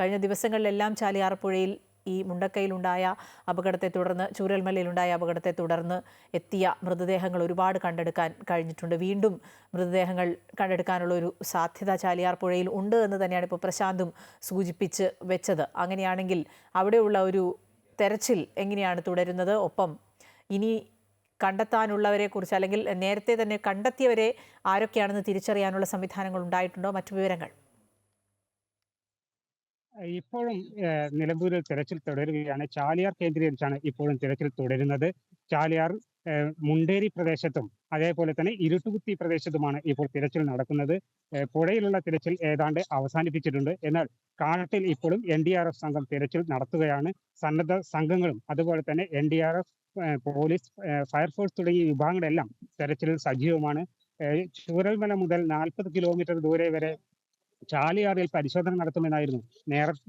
കഴിഞ്ഞ ദിവസങ്ങളിലെല്ലാം ചാലിയാർ പുഴയിൽ ഈ മുണ്ടക്കയിലുണ്ടായ അപകടത്തെ തുടർന്ന് ചൂരൽമലയിലുണ്ടായ അപകടത്തെ തുടർന്ന് എത്തിയ മൃതദേഹങ്ങൾ ഒരുപാട് കണ്ടെടുക്കാൻ കഴിഞ്ഞിട്ടുണ്ട്. വീണ്ടും മൃതദേഹങ്ങൾ കണ്ടെടുക്കാനുള്ള ഒരു സാധ്യത ചാലിയാർ പുഴയിൽ ഉണ്ട് എന്ന് തന്നെയാണ് ഇപ്പോൾ പ്രശാന്തും സൂചിപ്പിച്ച് വെച്ചത്. അങ്ങനെയാണെങ്കിൽ അവിടെയുള്ള ഒരു തെരച്ചിൽ എങ്ങനെയാണ് തുടരുന്നത്? ഒപ്പം ഇനി കണ്ടെത്താനുള്ളവരെ കുറിച്ച് അല്ലെങ്കിൽ നേരത്തെ തന്നെ കണ്ടെത്തിയവരെ ആരൊക്കെയാണെന്ന് തിരിച്ചറിയാനുള്ള സംവിധാനങ്ങൾ ഉണ്ടായിട്ടുണ്ടോ? മറ്റു വിവരങ്ങൾ. ഇപ്പോഴും നിലമ്പൂരിൽ തിരച്ചിൽ തുടരുകയാണ്. ചാലിയാർ കേന്ദ്രീകരിച്ചാണ് ഇപ്പോഴും തിരച്ചിൽ തുടരുന്നത്. ചാലിയാർ മുണ്ടേരി പ്രദേശത്തും അതേപോലെ തന്നെ ഇരുട്ടുകുത്തി പ്രദേശത്തുമാണ് ഇപ്പോൾ തിരച്ചിൽ നടക്കുന്നത്. പുഴയിലുള്ള തിരച്ചിൽ ഏതാണ്ട് അവസാനിപ്പിച്ചിട്ടുണ്ട്. എന്നാൽ കാട്ടിൽ ഇപ്പോഴും എൻ ഡി ആർ എഫ് സംഘം തിരച്ചിൽ നടത്തുകയാണ്. സന്നദ്ധ സംഘങ്ങളും അതുപോലെ തന്നെ N D R F police fire force തുടങ്ങിയ വിഭാഗങ്ങളെല്ലാം തിരച്ചിൽ സജീവമാണ്. ചൂരൽമല മുതൽ നാൽപ്പത് കിലോമീറ്റർ ദൂരെ വരെ ചാലിയാറിൽ പരിശോധന നടത്തുമെന്നായിരുന്നു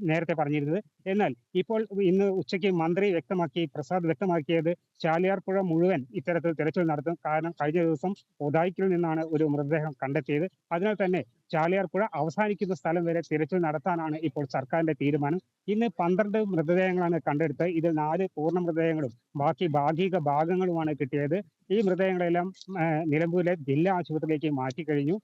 നേരത്തെ പറഞ്ഞിരുന്നത്. എന്നാൽ ഇപ്പോൾ ഇന്ന് ഉച്ചയ്ക്ക് മന്ത്രി വ്യക്തമാക്കി പ്രസാദ് വ്യക്തമാക്കിയത് ചാലിയാർ പുഴ മുഴുവൻ ഇത്തരത്തിൽ തിരച്ചിൽ നടത്തും. കാരണം കഴിഞ്ഞ ദിവസം ഉദായിക്കിൽ നിന്നാണ് ഒരു മൃതദേഹം കണ്ടെത്തിയത്. അതിനാൽ തന്നെ ചാലിയാർ പുഴ അവസാനിക്കുന്ന സ്ഥലം വരെ തിരച്ചിൽ നടത്താനാണ് ഇപ്പോൾ സർക്കാരിന്റെ തീരുമാനം. ഇന്ന് പന്ത്രണ്ട് മൃതദേഹങ്ങളാണ് കണ്ടെടുത്തത്. ഇതിൽ നാല് പൂർണ മൃതദേഹങ്ങളും ബാക്കി ഭാഗിക ഭാഗങ്ങളുമാണ് കിട്ടിയത്. ഈ മൃതദേഹങ്ങളെല്ലാം നിലമ്പൂരിലെ ജില്ലാ ആശുപത്രിയിലേക്ക് മാറ്റി കഴിഞ്ഞു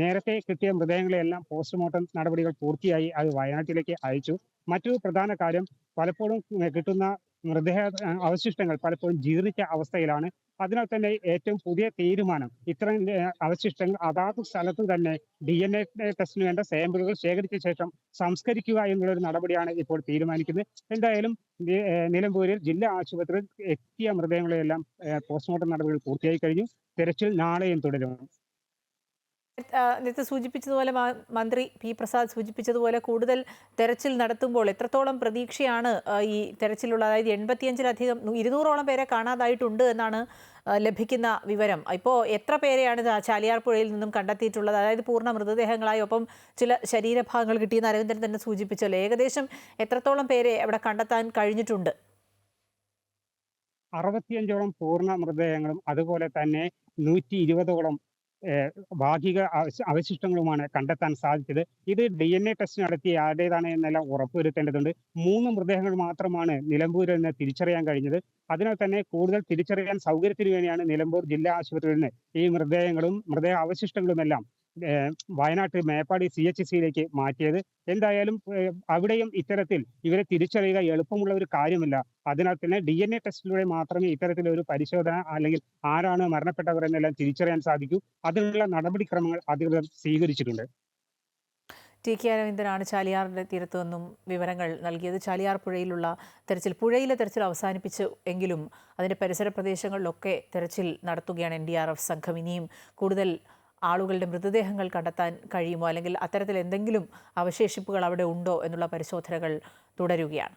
നേരത്തെ കിട്ടിയ മൃതദേഹങ്ങളെല്ലാം പോസ്റ്റ്മോർട്ടം നടപടികൾ പൂർത്തിയായി അത് വയനാട്ടിലേക്ക് അയച്ചു. മറ്റൊരു പ്രധാന കാര്യം പലപ്പോഴും കിട്ടുന്ന മൃതദേഹ അവശിഷ്ടങ്ങൾ പലപ്പോഴും ജീർണിച്ച അവസ്ഥയിലാണ്. അതിനാൽ തന്നെ ഏറ്റവും പുതിയ തീരുമാനം ഇത്തരം അവശിഷ്ടങ്ങൾ അതാത് സ്ഥലത്ത് തന്നെ ഡി എൻ എ ടെസ്റ്റിന് വേണ്ട സാമ്പിളുകൾ ശേഖരിച്ച ശേഷം സംസ്കരിക്കുക എന്നുള്ളൊരു നടപടിയാണ് ഇപ്പോൾ തീരുമാനിക്കുന്നത്. എന്തായാലും നിലമ്പൂരിൽ ജില്ലാ ആശുപത്രിയിൽ എത്തിയ മൃതദേഹങ്ങളെല്ലാം പോസ്റ്റ്മോർട്ടം നടപടികൾ പൂർത്തിയായി കഴിഞ്ഞു. തെരച്ചിൽ നാളെയും തുടരും. നേരത്തെ സൂചിപ്പിച്ചതുപോലെ മന്ത്രി പി പ്രസാദ് സൂചിപ്പിച്ചതുപോലെ കൂടുതൽ തെരച്ചിൽ നടത്തുമ്പോൾ എത്രത്തോളം പ്രതീക്ഷയാണ് ഈ തെരച്ചിലുള്ള അതായത് എൺപത്തിയഞ്ചിലധികം ഇരുന്നൂറോളം പേരെ കാണാതായിട്ടുണ്ട് എന്നാണ് ലഭിക്കുന്ന വിവരം. ഇപ്പോൾ എത്ര പേരെയാണ് ചാലിയാർപ്പുഴയിൽ ചാലിയാർ പുഴയിൽ നിന്നും കണ്ടെത്തിയിട്ടുള്ളത്? അതായത് പൂർണ മൃതദേഹങ്ങളായി ഒപ്പം ചില ശരീരഭാഗങ്ങൾ കിട്ടിയെന്ന് അരവിന്ദൻ തന്നെ സൂചിപ്പിച്ചല്ലോ. ഏകദേശം എത്രത്തോളം പേരെ അവിടെ കണ്ടെത്താൻ കഴിഞ്ഞിട്ടുണ്ട്? അറുപത്തിയഞ്ചോളം പൂർണ മൃതദേഹങ്ങളും അതുപോലെ തന്നെ നൂറ്റി ഇരുപതോളം ഭാഗിക അവശ- അവശിഷ്ടങ്ങളുമാണ് കണ്ടെത്താൻ സാധിച്ചത്. ഇത് ഡി എൻ എ ടെസ്റ്റ് നടത്തി ആരുടേതാണ് എന്നെല്ലാം ഉറപ്പുവരുത്തേണ്ടതുണ്ട്. മൂന്ന് മൃതദേഹങ്ങൾ മാത്രമാണ് നിലമ്പൂരിൽ നിന്ന് തിരിച്ചറിയാൻ കഴിഞ്ഞത്. അതിനാൽ തന്നെ കൂടുതൽ തിരിച്ചറിയാൻ സൗകര്യത്തിന് വേണ്ടിയാണ് നിലമ്പൂർ ജില്ലാ ആശുപത്രിയിൽ നിന്ന് ഈ മൃതദേഹങ്ങളും മൃതദേഹ അവശിഷ്ടങ്ങളുമെല്ലാം വയനാട്ട് മേപ്പാടി സി എച്ച് സിയിലേക്ക് മാറ്റിയത്. എന്തായാലും അവിടെയും ഇത്തരത്തിൽ ഇവരെ തിരിച്ചറിയുക എളുപ്പമുള്ള ഒരു കാര്യമില്ല. അതിനാൽ തന്നെ ഡി എൻ എ ടെസ്റ്റിലൂടെ മാത്രമേ ഇത്തരത്തിലൊരു പരിശോധന അല്ലെങ്കിൽ ആരാണ് മരണപ്പെട്ടവർ എന്നെല്ലാം തിരിച്ചറിയാൻ സാധിക്കൂ. അതിനുള്ള നടപടിക്രമങ്ങൾ അധികൃതർ സ്വീകരിച്ചിട്ടുണ്ട്. ടി കെ അരവിന്ദനാണ് ചാലിയാറിന്റെ തീരത്തു നിന്നും വിവരങ്ങൾ നൽകിയത്. ചാലിയാർ പുഴയിലുള്ള തെരച്ചിൽ പുഴയിലെ തെരച്ചിൽ അവസാനിപ്പിച്ചു എങ്കിലും അതിന്റെ പരിസര പ്രദേശങ്ങളിലൊക്കെ തെരച്ചിൽ നടത്തുകയാണ് എൻ ഡി ആർ എഫ് സംഘം. ഇനിയും കൂടുതൽ ആളുകളുടെ മൃതദേഹങ്ങൾ കണ്ടെത്താൻ കഴിയുമോ? അല്ലെങ്കിൽ അത്തരത്തിൽ എന്തെങ്കിലും അവശേഷിപ്പുകൾ അവിടെ ഉണ്ടോ? എന്നുള്ള പരിശോധനകൾ തുടരുകയാണ്.